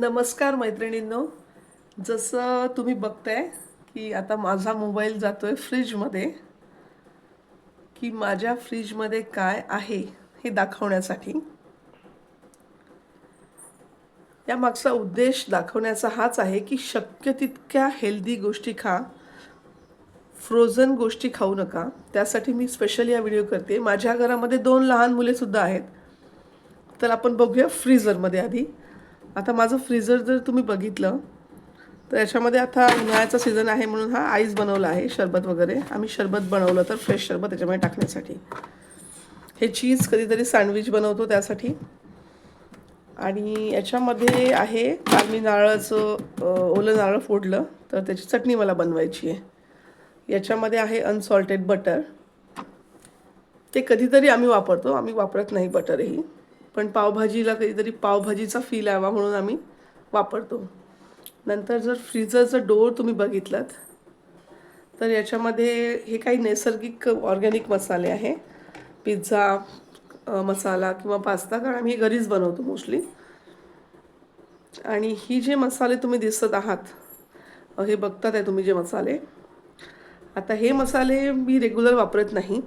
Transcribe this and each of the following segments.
नमस्कार मैत्रिणींनो. जसं तुम्ही बघताय की आता माझा मोबाईल जातो आहे फ्रीजमध्ये. की माझ्या फ्रीजमध्ये काय आहे हे दाखवण्यासाठी. या मागचा उद्देश दाखवण्याचा हाच आहे की शक्य तितक्या हेल्दी गोष्टी खा. फ्रोझन गोष्टी खाऊ नका. त्यासाठी मी स्पेशल या व्हिडिओ करते. माझ्या घरामध्ये दोन लहान मुलेसुद्धा आहेत. तर आपण बघूया फ्रीझरमध्ये आधी. आता माझं फ्रीजर जर तुम्ही बघितलं तर याच्यामध्ये आता उन्हाळ्याचा सीझन आहे म्हणून हा आईस बनवला आहे शरबत वगैरे. आम्ही शरबत बनवलं तर फ्रेश शरबत त्याच्यामध्ये टाकण्यासाठी. हे चीज कधीतरी सँडविच बनवतो त्यासाठी. आणि याच्यामध्ये आहे काल मी नारळाचं ओलं नारळ फोडलं तर त्याची चटणी मला बनवायची आहे. याच्यामध्ये आहे अनसॉल्टेड बटर ते कधीतरी आम्ही वापरतो आम्ही वापरत नाही बटरही पण पावभाजीला कधीतरी पावभाजीचा फील यावा म्हणून आम्ही वापरतो. नंतर जर फ्रीजरचं डोर तुम्ही बघितलात तर याच्यामध्ये हे काही नैसर्गिक ऑर्गॅनिक मसाले आहे. पिझ्झा मसाला किंवा पास्ता कारण आम्ही घरीच बनवतो मोस्टली आणि ही जे मसाले तुम्ही दिसत आहात हे बघतात आहे तुम्ही जे मसाले. आता हे मसाले मी रेग्युलर वापरत नाही.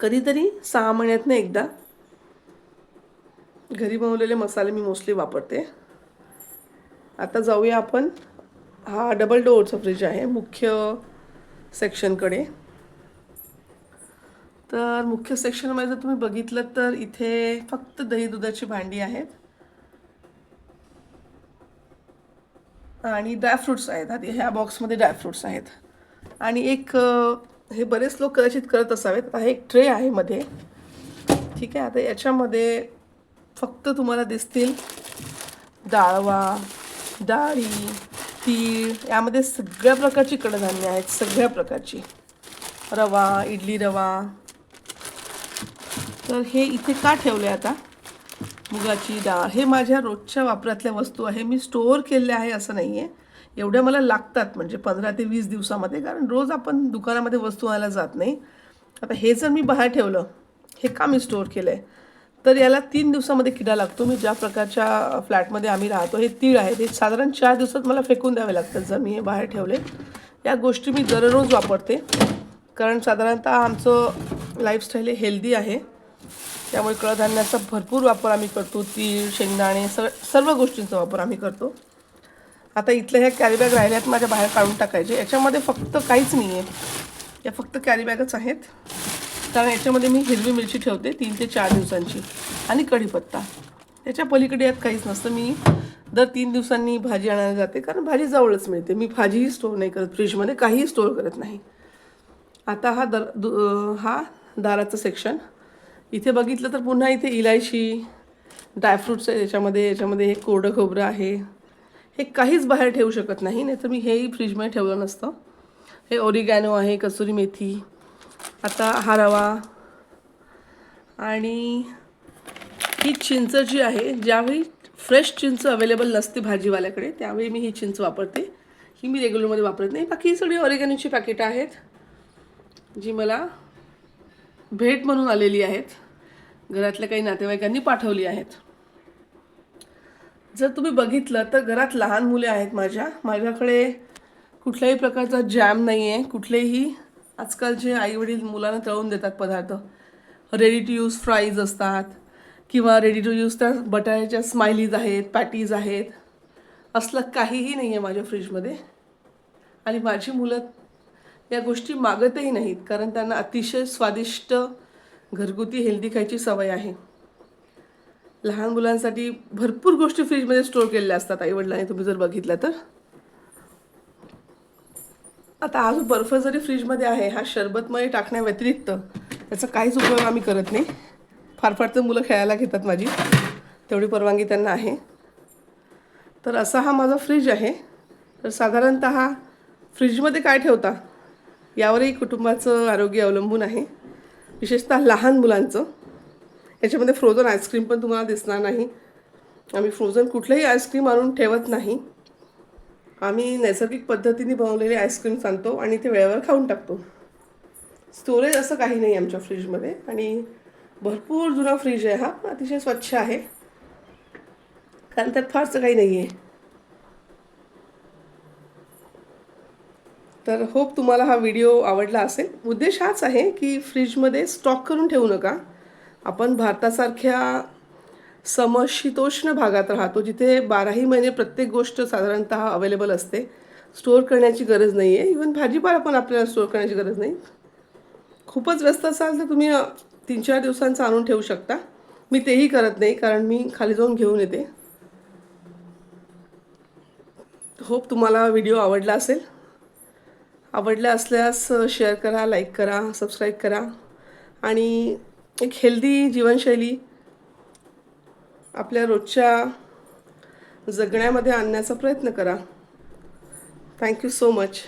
कधीतरी सहा महिन्यातनं एकदा घरी बनवलेले मसाले मी मोस्टली वापरते. आता जाऊया आपण. हा डबल डोअरचा फ्रीज आहे मुख्य सेक्शनकडे तर मुख्य सेक्शनमध्ये जर तुम्ही बघितलं तर इथे फक्त दही दुधाची भांडी आहेत. आणि ड्रायफ्रुट्स आहेत. आधी ह्या बॉक्समध्ये ड्रायफ्रुट्स आहेत. आणि एक हे बरेच लोक कदाचित करत असावेत. आता हे एक ट्रे आहे मध्ये. ठीक आहे? आता याच्यामध्ये फक्त तुम्हाला दिसतील डाळवा डाळी तीळ यामध्ये सगळ्या प्रकारची कडधान्य आहेत सगळ्या प्रकारची. रवा इडली रवा. तर हे इथे का ठेवले आता? मुगाची डाळ. हे माझ्या रोजच्या वापरातल्या वस्तू आहे. मी स्टोअर केलेल्या आहे असं नाही आहे एवढ्या मला लागतात म्हणजे पंधरा ते वीस दिवसामध्ये कारण रोज आपण दुकानामध्ये वस्तू आणायला जात नाही. आता हे जर मी बाहेर ठेवलं हे का मी स्टोअर केलं आहे तर याला तीन दिवसामध्ये किडा लागतो. मी ज्या प्रकारच्या फ्लॅटमध्ये आम्ही राहतो हे तीळ आहेत हे साधारण चार दिवसात मला फेकून द्यावे लागतात जर मी हे बाहेर ठेवले. या गोष्टी मी दररोज वापरते. कारण साधारणतः आमचं लाईफस्टाईल हे हेल्दी आहे. त्यामुळे कडधान्याचा भरपूर वापर आम्ही करतो. तीळ शेंगदाणे सर्व सर्व गोष्टींचा वापर आम्ही करतो. आता इथल्या ह्या कॅरीबॅग राहिल्यात माझ्या बाहेर काढून टाकायचे. याच्यामध्ये फक्त काहीच नाही आहे या फक्त कॅरीबॅगच आहेत. कारण याच्यामध्ये मी हिरवी मिरची ठेवते तीन ते चार दिवसांची. आणि कढीपत्ता. त्याच्या पलीकडे यात काहीच नसतं. मी दर तीन दिवसांनी भाजी आणायला जाते कारण भाजी जवळच मिळते. मी भाजीही स्टोअर नाही करत फ्रीजमध्ये काहीही स्टोअर करत नाही. आता हा दर दु हा दाराचं सेक्शन इथे बघितलं तर पुन्हा इथे इलायची ड्रायफ्रूट्स आहे याच्यामध्ये. याच्यामध्ये हे कोरडं खोबरं आहे. हे काहीच बाहेर ठेवू शकत नाही नाहीतर मी हेही फ्रीजमध्ये ठेवलं नसतं. हे ओरिगॅनो आहे कसुरी मेथी. आता हा रवा आणि ही चिंच जी आहे ज्यावेळी फ्रेश चिंच अवेलेबल नसते भाजीवाल्याकडे त्यावेळी मी ही चिंच वापरते. ही मी रेग्युलरमध्ये वापरत नाही. बाकी ही सगळी ऑरिगॅनोची पॅकेटं आहेत जी मला भेट म्हणून आलेली आहेत. घरातल्या काही नातेवाईकांनी पाठवली आहेत. जर तुम्ही बघितलं तर घरात लहान मुले आहेत माझ्या. माझ्याकडे कुठल्याही प्रकारचा जॅम नाही आहे कुठलेही आजकाल जे आईवडील मुलांना तळून देतात पदार्थ. रेडी टू यूज फ्राईज असतात. किंवा रेडी टू यूज त्या बटाट्याच्या स्माइलीज आहेत पॅटीज आहेत. असलं काहीही नाही आहे माझ्या फ्रीजमध्ये आणि माझी मुलं या गोष्टी मागतही नाहीत कारण त्यांना अतिशय स्वादिष्ट घरगुती हेल्दी खायची सवय आहे. लहान मुलांसाठी भरपूर गोष्टी फ्रीजमध्ये स्टोअर केलेल्या असतात आईवडिलांनी. तुम्ही जर बघितलं तर. आता हा जो बर्फ जरी फ्रीजमध्ये आहे हा शरबतमध्ये टाकण्याव्यतिरिक्त त्याचा काहीच उपयोग आम्ही करत नाही. फार फार तर मुलं खेळायला घेतात माझी. तेवढी परवानगी त्यांना आहे. तर असा हा माझा फ्रीज आहे. तर साधारणत फ्रीजमध्ये काय ठेवता? यावरही कुटुंबाचं आरोग्य अवलंबून आहे. विशेषतः लहान मुलांचं. याच्यामध्ये फ्रोझन आईस्क्रीम पण तुम्हाला दिसणार नाही. आम्ही फ्रोझन कुठलंही आईस्क्रीम आणून ठेवत नाही. आम्ही नैसर्गिक पद्धतीने बनवलेले आईस्क्रीम सांगतो आणि ते वेळेवर खाऊन टाकतो. स्टोरेज असं काही नाही आमच्या फ्रीजमध्ये आणि भरपूर जुना फ्रीज आहे हा. अतिशय स्वच्छ आहे. कारण त्यात फारसं काही नाही आहे तर होप तुम्हाला हा व्हिडिओ आवडला असेल. उद्देश हाच आहे की फ्रीजमध्ये स्टॉक करून ठेवू नका. आपण भारतासारख्या समशीतोष्ण भागात राहतो जिथे बाराही महिने प्रत्येक गोष्ट साधारणतः अवेलेबल असते. स्टोअर करण्याची गरज नाही आहे इवन भाजीपाला पण आपल्याला स्टोअर करण्याची गरज नाही. खूपच व्यस्त असाल तर तुम्ही तीन चार दिवसांचं आणून ठेवू शकता. मी तेही करत नाही कारण मी खाली जाऊन घेऊन येते. होप तुम्हाला व्हिडिओ आवडला असेल. आवडला असल्यास शेअर करा लाईक करा सबस्क्राईब करा. आणि एक हेल्दी जीवनशैली आपल्या रोजच्या जगण्यामध्ये आणण्याचा प्रयत्न करा. Thank you so much